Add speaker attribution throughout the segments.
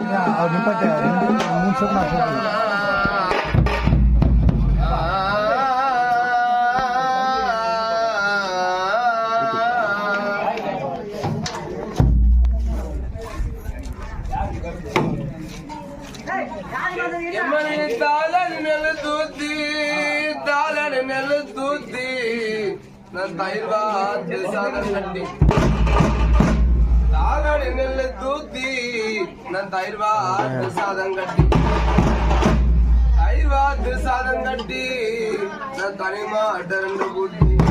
Speaker 1: அவர் நிப்பாட்டு ரெண்டு மூணு ஷோட்
Speaker 2: சாதம் தூத்தி நான் தயிர் வாத்து சாதம் கட்டி தயிர் வாத்து சாதம் கட்டி நான் தனிமாட்ட ரெண்டு கூட்டி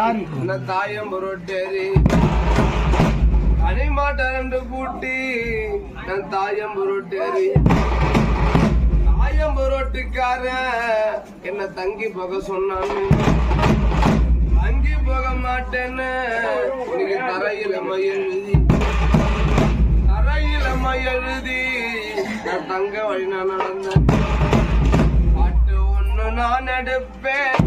Speaker 2: சாரி. தாயம் புரோட்டேரி தனி ரெண்டு பூட்டி நான் தாயம் புரோட்டேரி தாயம் புரோட்டுக்காரன் என்ன தங்கி போக சொன்னான்னு. தங்கி போக மாட்டேன்னு இன்னைக்கு தரையில மை எழுதி தரையில மை எழுதி நான் தங்க வழி நான் நடந்தேன். பாட்டு ஒண்ணு நான் எடுப்பேன்.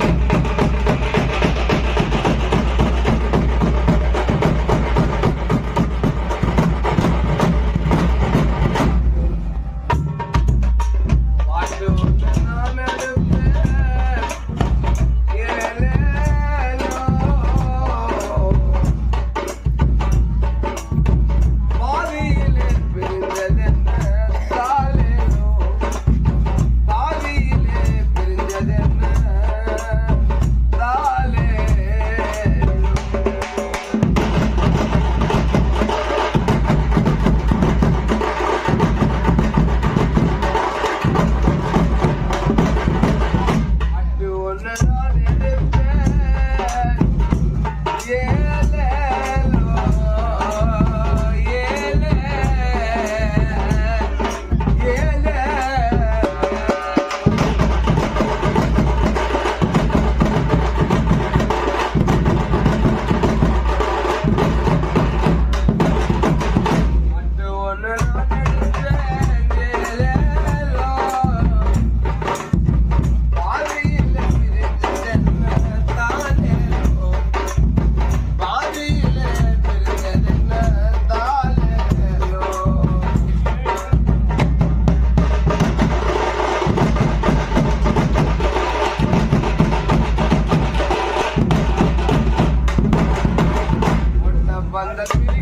Speaker 2: that's me.